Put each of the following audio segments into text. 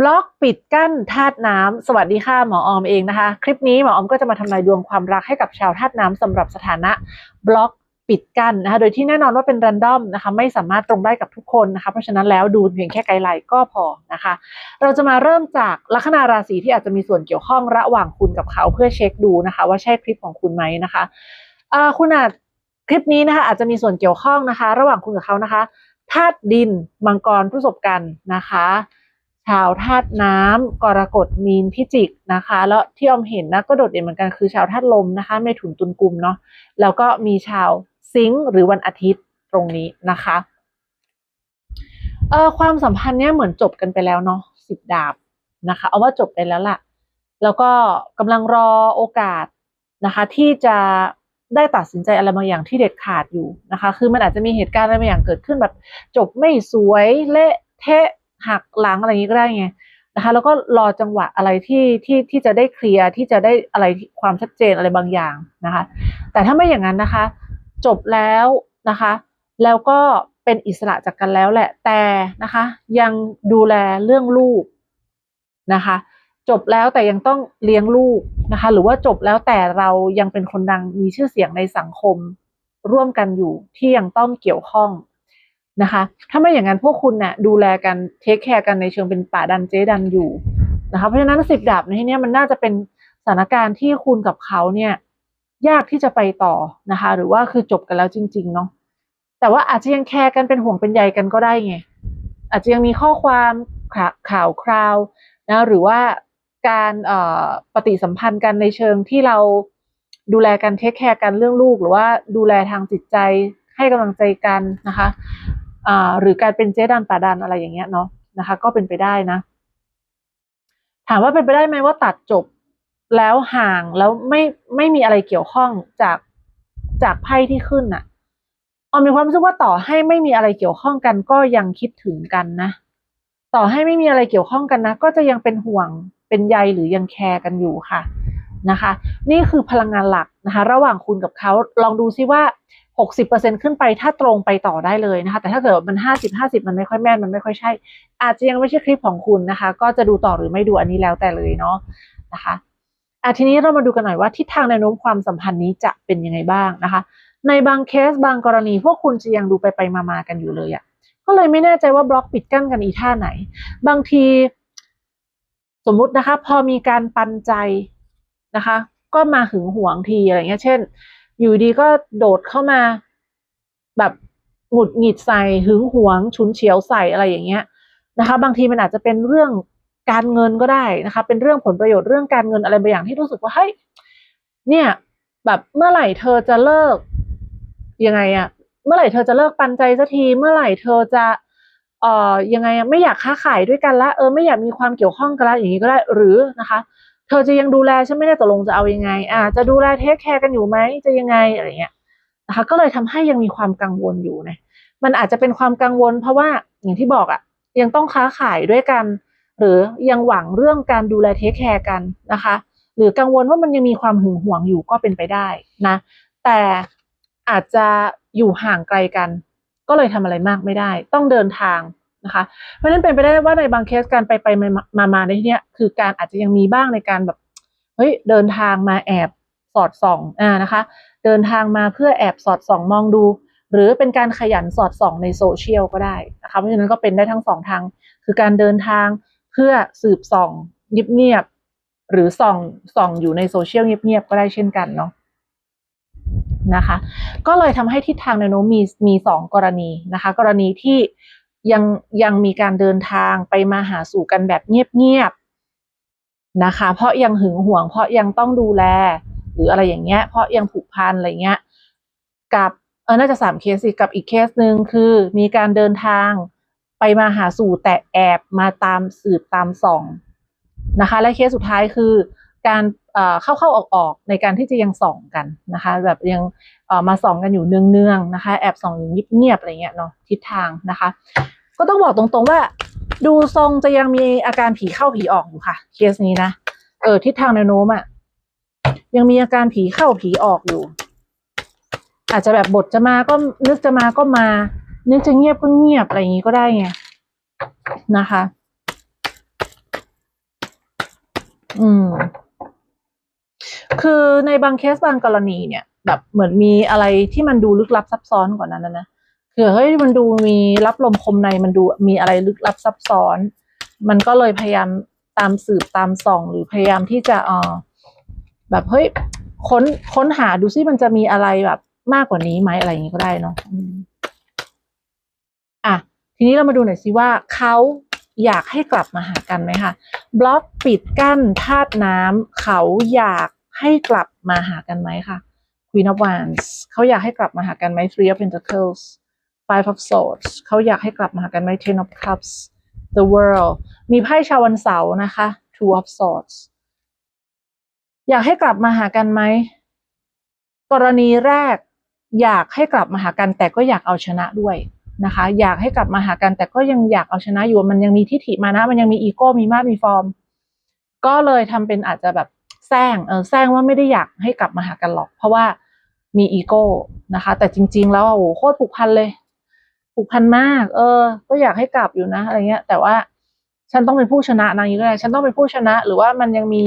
บล็อกปิดกั้นธาตุน้ำสวัสดีค่ะหมอออมเองนะคะ คลิปนี้หมอออมก็จะมาทำนายดวงความรักให้กับชาวธาตุน้ำสำหรับสถานะบล็อกปิดกั้นนะคะโดยที่แน่นอนว่าเป็นรันดอมนะคะไม่สามารถตรงได้กับทุกคนนะคะเพราะฉะนั้นแล้วดูเพียงแค่ไกด์ไลน์ก็พอนะคะ เราจะมาเริ่มจากลัคนาราศีที่อาจจะมีส่วนเกี่ยวข้องระหว่างคุณกับเขาเพื่อเช็คดูนะคะ ว่าใช่คลิปของคุณไหมนะคะคุณอาจคลิปนี้นะคะอาจจะมีส่วนเกี่ยวข้องนะคะ ระหว่างคุณกับเขานะคะธาตุดินมังกรพฤษภกันนะคะ ชาวธาตุน้ำกรกฎมีนพิจิกนะคะ แล้วที่ออมเห็นนะก็โดดเด่นเหมือนกันคือชาวธาตุลมนะคะเมถุนตุลกุมเนาะแล้วก็มีชาวซิงห์หรือวันอาทิตย์ตรงนี้นะคะเออความสัมพันธ์เนี้ยเหมือนจบกันไปแล้วเนาะสิบดาบนะคะ เอาว่าจบไปแล้วล่ะ แล้วก็กำลังรอโอกาสนะคะ ที่จะได้ตัดสินใจอะไรบางอย่างที่เด็ดขาดอยู่นะคะ คือมันอาจจะมีเหตุการณ์อะไรบางอย่างเกิดขึ้นแบบ จบไม่สวยเละเทะ หักหลังอะไรอย่างนี้ก็ได้ไงนะคะแล้วก็รอจังหวะอะไรที่ที่ที่จะได้เคลียร์ที่จะได้อะไรความชัดเจนอะไรบางอย่างนะคะ แต่ถ้าไม่อย่างนั้นนะคะ จบแล้วนะคะ แล้วก็เป็นอิสระจากกันแล้วแหละแต่นะคะ ยังดูแลเรื่องลูกนะคะ จบแล้วแต่ยังต้องเลี้ยงลูกนะคะ หรือว่าจบแล้วแต่เรายังเป็นคนดังมีชื่อเสียงในสังคมร่วมกันอยู่ที่ยังต้องเกี่ยวข้อง นะคะ ถ้าไม่อย่างนั้นพวกคุณเนี่ยดูแลกันเทคแคร์กันในเชิงเป็นป่าดันเจดันอยู่นะคะ เพราะฉะนั้นสิบดาบในที่นี้มันน่าจะเป็นสถานการณ์ที่คุณกับเขาเนี่ยยากที่จะไปต่อนะคะ หรือว่าคือจบกันแล้วจริง ๆ เนาะแต่ว่าอาจจะยังแคร์กันเป็นห่วงเป็นใยกันก็ได้ไงอาจจะยังมีข้อความข่าข่าวคราวนะหรือว่าการปฏิสัมพันธ์กันในเชิงที่เราดูแลกันเทคแคร์กันเรื่องลูก หรือว่าดูแลทางจิตใจให้กำลังใจกันนะคะ หรือการเป็นเจ๊ดันป่าดันอะไรอย่างเงี้ยเนาะนะคะ ก็เป็นไปได้นะ ถามว่าเป็นไปได้ไหมว่าตัดจบแล้วห่างแล้วไม่ไม่มีอะไรเกี่ยวข้องจากจากไพ่ที่ขึ้นน่ะออมมีความรู้สึกว่าต่อให้ไม่มีอะไรเกี่ยวข้องกัน ก็ยังคิดถึงกันนะ ต่อให้ไม่มีอะไรเกี่ยวข้องกันนะ ก็จะยังเป็นห่วงเป็นใยหรือยังแคร์กันอยู่ค่ะนะคะ นี่คือพลังงานหลักนะคะ ระหว่างคุณกับเขาลองดูซิว่า 60%ขึ้นไปถ้าตรงไปต่อได้เลยนะคะ แต่ถ้าเกิดมัน 50 50 มันไม่ค่อยแม่น มันไม่ค่อยใช่ อาจจะยังไม่ใช่คลิปของคุณนะคะ ก็จะดูต่อหรือไม่ดูอันนี้แล้วแต่เลยเนาะนะคะอะทีนี้เรามาดูกันหน่อยว่าทิศทางแนวโน้มความสัมพันธ์นี้จะเป็นยังไงบ้างนะคะ ในบางเคสบางกรณี พวกคุณจะยังดูไปไปมามากันอยู่เลยอะ่ะก็เลยไม่แน่ใจว่าบล็อกปิดกั้นกันอีท่าไหน บางที สมมุตินะคะ พอมีการปันใจนะคะ ก็มาหึงหวงทีอะไรเงี้ย เช่น อยู่ดีก็โดดเข้ามา แบบหงุดหงิดใส่หึงหวง ฉุนเฉียวใส่อะไรอย่างเงี้ยนะคะ บางทีมันอาจจะเป็นเรื่องการเงินก็ได้นะคะ เป็นเรื่องผลประโยชน์เรื่องการเงินอะไรบางอย่างที่รู้สึกว่าเฮ้ยเนี่ย แบบเมื่อไหร่เธอจะเลิกยังไงอะเมื่อไหร่เธอจะเลิกปันใจสักที เมื่อไหร่เธอจะเอ่อยังไงอะไม่อยากค้าขายด้วยกันละเออไม่อยากมีความเกี่ยวข้องกันละอย่างนี้ก็ได้หรือนะคะ เธอจะยังดูแลฉันไม่ได้ตกลงจะเอายังไง อ่า จะดูแลเทคแคร์กันอยู่ไหมจะยังไงอะไรเงี้ยนะคะก็เลยทำให้ยังมีความกังวลอยู่นะมันอาจจะเป็นความกังวล เพราะว่าอย่างที่บอกอะยังต้องค้าขายด้วยกัน หรือยังหวังเรื่องการดูแลเทคแคร์กันนะคะ หรือกังวลว่ามันยังมีความหึงหวงอยู่ก็เป็นไปได้นะ แต่อาจจะอยู่ห่างไกลกัน ก็เลยทำอะไรมากไม่ได้ ต้องเดินทาง นะคะเพราะฉะนั้นเป็นไปได้ว่าในบางเคสการไปไปมามาในที่นี้คือการอาจจะยังมีบ้างในการแบบเฮ้ยเดินทางมาแอบสอดส่องอ่านะคะ เดินทางมาเพื่อแอบสอดส่องมองดู หรือเป็นการขยันสอดส่องในโซเชียลก็ได้นะคะเพราะฉะนั้นก็เป็นได้ทั้งสองทางคือการเดินทางเพื่อสืบส่องเงียบๆหรือส่องส่องอยู่ในโซเชียลเงียบๆก็ได้เช่นกันเนาะนะคะ ก็เลยทำให้ทิศทางแนวโน้มมีมีสองกรณีนะคะ กรณีที่ ยังยังมีการเดินทางไปมาหาสู่กันแบบเงียบๆนะคะ เพราะยังหึงหวง เพราะยังต้องดูแล หรืออะไรอย่างเงี้ย เพราะยังผูกพันอะไรเงี้ยกับเออน่าจะสามเคสสิกับอีกเคสหนึ่งคือมีการเดินทางไปมาหาสู่แต่แอบมาตามสืบตามส่องนะคะ และเคสสุดท้ายคือการเข้าเข้าออกออกในการที่จะยังส่องกันนะคะ แบบยังมาส่องกันอยู่เนืองๆนะคะ แอบส่องอยู่เงียบๆอะไรเงี้ยเนาะทิศทางนะคะ ก็ต้องบอกตรงๆว่า ดูทรงจะยังมีอาการผีเข้าผีออกอยู่ค่ะ เคสนี้นะเออทิศทางแนวโน้มอะยังมีอาการผีเข้าผีออกอยู่ อาจจะแบบบทจะมาก็นึกจะมาก็มา นึกจะเงียบก็เงียบอะไรอย่างนี้ก็ได้ไงนะคะ อืม คือในบางเคสบางกรณีเนี่ย แบบเหมือนมีอะไรที่มันดูลึกลับซับซ้อนกว่านั้นนะ นะคือเฮ้ยมันดูมีรับลมคมในมันดูมีอะไรลึกลับซับซ้อน มันก็เลยพยายามตามสืบตามส่อง หรือพยายามที่จะเออแบบเฮ้ยค้นค้นหาดูซิมันจะมีอะไรแบบมากกว่านี้ไหมอะไรอย่างนี้ก็ได้เนาะอะทีนี้เรามาดูหน่อยสิว่าเขาอยากให้กลับมาหากันไหมคะบล็อกปิดกั้นธาตุน้ำเขาอยากให้กลับมาหากันไหมคะ Queen of Wands เขาอยากให้กลับมาหากันไหม Three of Pentacles Five of Swords เขาอยากให้กลับมาหากันไหม Ten of Cups The World มีไพ่ชาววันเสาร์นะคะ Two of Swords อยากให้กลับมาหากันไหม กรณีแรก อยากให้กลับมาหากันแต่ก็อยากเอาชนะด้วยนะคะ อยากให้กลับมาหากันแต่ก็ยังอยากเอาชนะอยู่ มันยังมีทิฐิมานะ มันยังมีอีโก้มีมาดมีฟอร์ม ก็เลยทำเป็นอาจจะแบบแซงเออแซงว่าไม่ได้อยากให้กลับมาหากันหรอก เพราะว่ามีอีโก้นะคะ แต่จริง ๆ แล้วโอ้โหโคตรผูกพันเลย ผูกพันมาก เออ ก็อยากให้กลับอยู่นะอะไรเงี้ย แต่ว่าฉันต้องเป็นผู้ชนะนางนี้ก็ได้ฉันต้องเป็นผู้ชนะ หรือว่ามันยังมี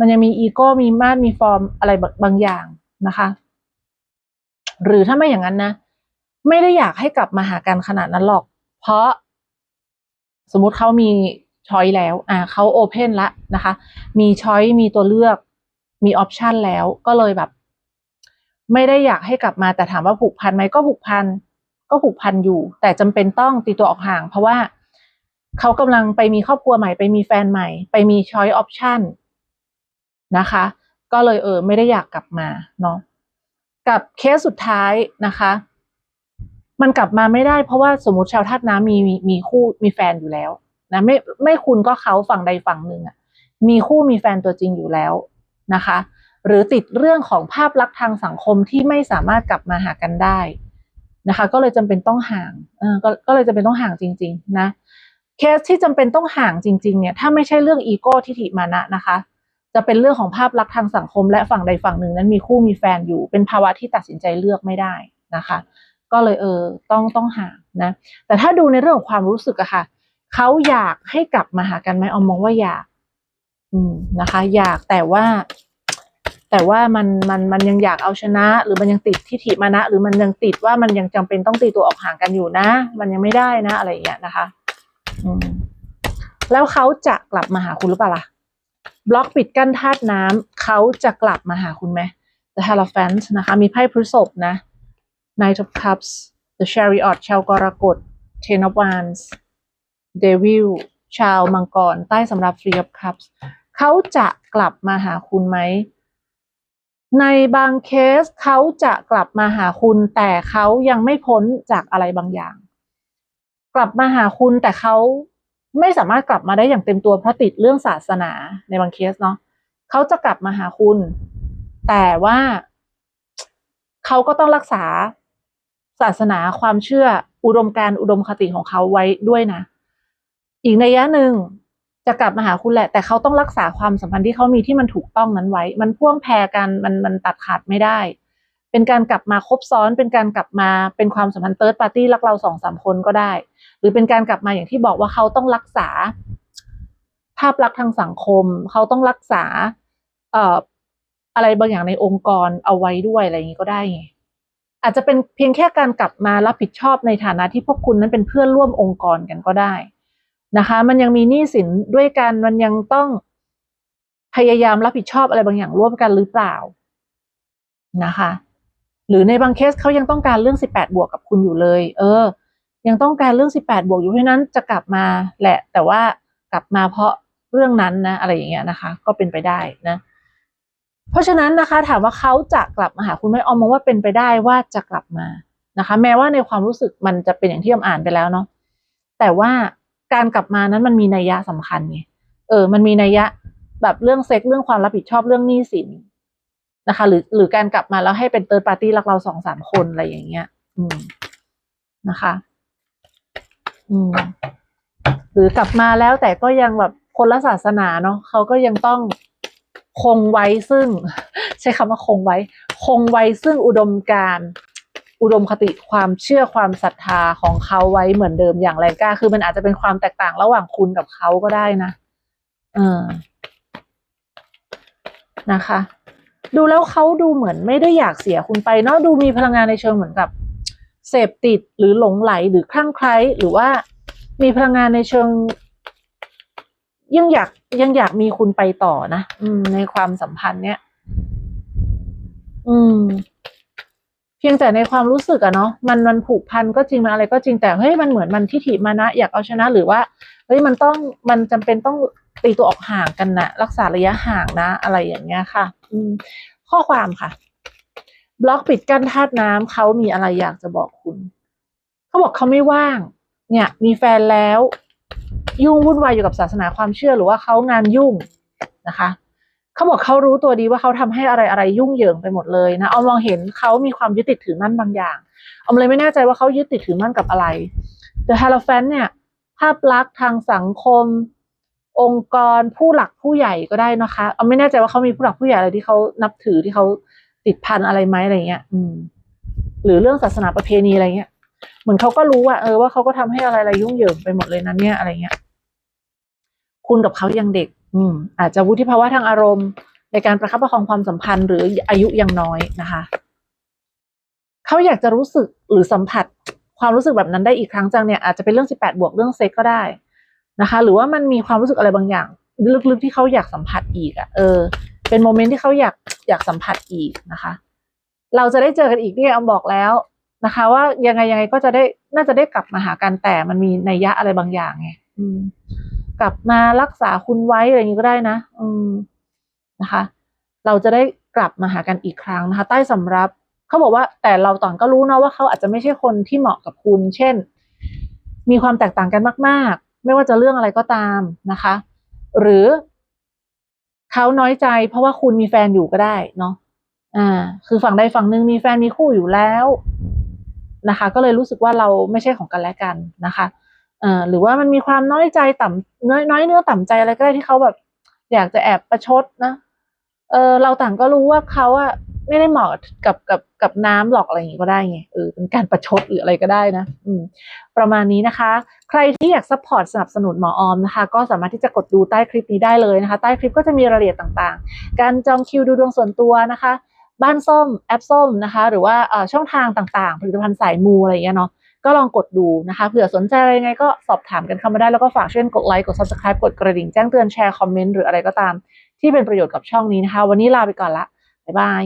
มันยังมีอีโก้มีมาดมีฟอร์มอะไรบางบางอย่างนะคะ หรือถ้าไม่อย่างนั้นนะไม่ได้อยากให้กลับมาหากันขนาดนั้นหรอก เพราะสมมุติเขามีช้อยแล้ว อ่าเขาโอเพนละนะคะ มีช้อยมีตัวเลือก มีออปชันแล้ว ก็เลยแบบ ไม่ได้อยากให้กลับมา แต่ถามว่าผูกพันไหมก็ผูกพัน ก็ผูกพันอยู่ แต่จำเป็นต้องตีตัวออกห่าง เพราะว่าเขากำลังไปมีครอบครัวใหม่ไปมีแฟนใหม่ ไปมีช้อยออปชันนะคะ ก็เลยเออไม่ได้อยากกลับมาเนาะกับเคสสุดท้ายนะคะ มันกลับมาไม่ได้เพราะว่าสมมติชาวธาตุน้ำมีมีมีคู่มีแฟนอยู่แล้วนะไม่ไม่คุณก็เขาฝั่งใดฝั่งหนึ่งอะมีคู่มีแฟนตัวจริงอยู่แล้วนะคะ หรือติดเรื่องของภาพลักษณ์ทางสังคมที่ไม่สามารถกลับมาหากันได้ นะคะ ก็เลยจำเป็นต้องห่างเออก็ก็เลยจำเป็นต้องห่างจริง ๆ นะเคสที่จำเป็นต้องห่างจริง ๆ เนี่ย ถ้าไม่ใช่เรื่องอีโก้ทิฐิมานะนะคะ จะเป็นเรื่องของภาพลักษณ์ทางสังคม และฝั่งใดฝั่งหนึ่งนั้นมีคู่มีแฟนอยู่ เป็นภาวะที่ตัดสินใจเลือกไม่ได้นะคะ ก็เลยเออต้องต้องห่างนะ แต่ถ้าดูในเรื่องของความรู้สึกอะค่ะเขาอยากให้กลับมาหากันไหมเอามองว่าอยาก อืมนะคะ อยากแต่ว่า แต่ว่ามันมันมันยังอยากเอาชนะ หรือมันยังติดทิฐิมานะ หรือมันยังติดว่ามันยังจำเป็นต้องตีตัวออกห่างกันอยู่นะ มันยังไม่ได้นะ อะไรอย่างเงี้ยนะคะอืมแล้วเขาจะกลับมาหาคุณหรือเปล่าล่ะบล็อกปิดกั้นธาตุน้ำเขาจะกลับมาหาคุณไหม The Hierophant นะคะ มีไพ่พฤษภนะ Knight of Cups The Chariot ชาวกรกฎ Ten of Wands Devil ชาวมังกร ใต้สำหรับ Three of Cups เขาจะกลับมาหาคุณไหม ในบางเคสเขาจะกลับมาหาคุณแต่เขายังไม่พ้นจากอะไรบางอย่าง กลับมาหาคุณแต่เขาไม่สามารถกลับมาได้อย่างเต็มตัวเพราะติดเรื่องศาสนาในบางเคสเนาะเขาจะกลับมาหาคุณ แต่ว่าเขาก็ต้องรักษาศาสนาความเชื่ออุดมการณ์อุดมคติของเขาไว้ด้วยนะ อีกในยยะหนึ่ง จะกลับมาหาคุณแหละ แต่เขาต้องรักษาความสัมพันธ์ที่เขามีที่มันถูกต้องนั้นไว้ มันพ่วงแพรกันมันมันตัดขาดไม่ได้ เป็นการกลับมาคบซ้อน เป็นการกลับมาเป็นความสัมพันธ์เติร์ดปาร์ตี้รักเราสองสามคนก็ได้ หรือเป็นการกลับมาอย่างที่บอกว่าเขาต้องรักษา ภาพลักษณ์ทางสังคม เขาต้องรักษา เอ่ออะไรบางอย่างในองค์กรเอาไว้ด้วยอะไรอย่างนี้ก็ได้ไงอาจจะเป็นเพียงแค่การกลับมารับผิดชอบในฐานะที่พวกคุณนั้นเป็นเพื่อนร่วมองค์กรกันก็ได้ นะคะ มันยังมีหนี้สินด้วยกัน มันยังต้องพยายามรับผิดชอบอะไรบางอย่างร่วมกันหรือเปล่านะคะ หรือในบางเคสเขายังต้องการเรื่องสิบแปดบวกกับคุณอยู่เลย เออ ยังต้องการเรื่องสิบแปดบวกอยู่เพราะนั้นจะกลับมาแหละ แต่ว่ากลับมาเพราะเรื่องนั้นนะ อะไรอย่างเงี้ยนะคะ ก็เป็นไปได้นะ เพราะฉะนั้นนะคะ ถามว่าเขาจะกลับมาหาคุณไหมออมมองว่าเป็นไปได้ว่าจะกลับมานะคะ แม้ว่าในความรู้สึกมันจะเป็นอย่างที่ออมอ่านไปแล้วเนาะแต่ว่า การกลับมานั้นมันมีนัยยะสำคัญไงเออ มันมีนัยยะแบบเรื่องเซ็กเรื่องความรับผิดชอบเรื่องหนี้สินนะคะ หรือหรือการกลับมาแล้วให้เป็นเติร์ดปาร์ตี้รักเราสองสามคนอะไรอย่างเงี้ย อืมนะคะ อืมหรือกลับมาแล้วแต่ก็ยังแบบคนละศาสนาเนาะเขาก็ยังต้องคงไว้ซึ่ง ใช้คำว่าคงไว้ คงไว้ซึ่งอุดมการ อุดมคติความเชื่อความศรัทธาของเขาไว้เหมือนเดิมอย่างแรงกล้า คือมันอาจจะเป็นความแตกต่างระหว่างคุณกับเขาก็ได้นะเออนะคะ ดูแล้วเขาดูเหมือนไม่ได้อยากเสียคุณไปเนาะดูมีพลังงานในเชิงเหมือนกับ เสพติดหรือหลงไหลหรือคลั่งไคล้หรือว่ามีพลังงานในเชิง ยังอยากยังอยากมีคุณไปต่อนะ อืม ในความสัมพันธ์เนี้ย อืม เพียงแต่ในความรู้สึกอะเนาะมันมันผูกพันก็จริงมันอะไรก็จริงแต่เฮ้ยมันเหมือนมันทิฐิมานะ อยากเอาชนะหรือว่าเฮ้ยมันต้องมันจำเป็นต้องตีตัวออกห่างกันนะรักษาระยะห่างนะ อะไรอย่างเงี้ยค่ะ อืม ข้อความค่ะ บล็อกปิดกั้นธาตุน้ำเขามีอะไรอยากจะบอกคุณเขาบอกเขาไม่ว่าง เนี่ย มีแฟนแล้ว ยุ่งวุ่นวายอยู่กับศาสนาความเชื่อหรือว่าเขางานยุ่งนะคะ เขาบอกเขารู้ตัวดีว่าเขาทำให้อะไรอะไรยุ่งเหยิงไปหมดเลยนะเอามองเห็นเขามีความยึดติดถือมั่นบางอย่างเอาเลยไม่แน่ใจว่าเขายึดติดถือมั่นกับอะไร The Hierophant เนี่ย ภาพลักษณ์ทางสังคม องค์กรผู้หลักผู้ใหญ่ก็ได้นะคะเอาไม่แน่ใจว่าเขามีผู้หลักผู้ใหญ่อะไรที่เขานับถือที่เขาติดพันอะไรไหมอะไรเงี้ย อืม หรือเรื่องศาสนาประเพณีอะไรเงี้ย เหมือนเขาก็รู้ว่าเออว่าเขาก็ทำให้อะไรอะไรยุ่งเหยิงไปหมดเลยนะเนี่ยอะไรเงี้ย คุณกับเขายังเด็ก อืมอาจจะวุฒิภาวะทางอารมณ์ ในการประคับประคองความสัมพันธ์ หรืออายุยังน้อยนะคะเขาอยากจะรู้สึกหรือสัมผัสความรู้สึกแบบนั้นได้อีกครั้งจังเนี่ยอาจจะเป็นเรื่อง 18 บวกเรื่องเซ็กก็ได้นะคะ หรือว่ามันมีความรู้สึกอะไรบางอย่าง ลึกๆที่เขาอยากสัมผัสอีกอะ่ะเออ เป็นโมเมนต์ที่เขาอยากอยากสัมผัสอีกนะคะ เราจะได้เจอกันอีกเนี่ยออมบอกแล้วนะคะ ว่ายังไงยังไงก็จะได้น่าจะได้กลับมาหากันแต่มันมีนัยยะอะไรบางอย่างไงอืม กลับมารักษาคุณไว้อะไรอย่างนี้ก็ได้นะ อืมนะคะ เราจะได้กลับมาหากันอีกครั้งนะคะ ใต้สำรับเขาบอกว่าแต่เราต่างก็รู้นะว่าเขาอาจจะไม่ใช่คนที่เหมาะกับคุณ เช่น มีความแตกต่างกันมาก ๆ ไม่ว่าจะเรื่องอะไรก็ตามนะคะ หรือเขาน้อยใจ เพราะว่าคุณมีแฟนอยู่ก็ได้เนาะอ่า คือฝั่งใดฝั่งหนึ่งมีแฟนมีคู่อยู่แล้วนะคะ ก็เลยรู้สึกว่าเราไม่ใช่ของกันและกันนะคะ อ่อหรือว่ามันมีความน้อยใจต่ำน้อยน้อยเนื้อต่ำใจอะไรก็ได้ที่เขาแบบ อยากจะแอบประชดนะเออเราต่างก็รู้ว่าเขาอะไม่ได้เหมาะกับกับกับน้ำหรอกอะไรอย่างงี้ก็ได้ไงเออเป็นการประชดหรืออะไรก็ได้นะ อืม ประมาณนี้นะคะ ใครที่อยากซัพพอร์ตสนับสนุนหมอออมนะคะ ก็สามารถที่จะกดดูใต้คลิปนี้ได้เลยนะคะ ใต้คลิปก็จะมีรายละเอียดต่างๆ การจองคิวดูดวงส่วนตัวนะคะ บ้านส้มแอปส้มนะคะ หรือว่าเอ่อช่องทางต่างๆ ผลิตภัณฑ์สายมูอะไรอย่างเงี้ยเนาะ ก็ลองกดดูนะคะเผื่อสนใจอะไรไงก็สอบถามกันเข้ามาได้แล้วก็ฝากเช่นกดไลค์กด subscribe กดกระดิ่งแจ้งเตือนแชร์คอมเมนต์หรืออะไรก็ตาม ที่เป็นประโยชน์กับช่องนี้นะคะ วันนี้ลาไปก่อนละบ๊ายบาย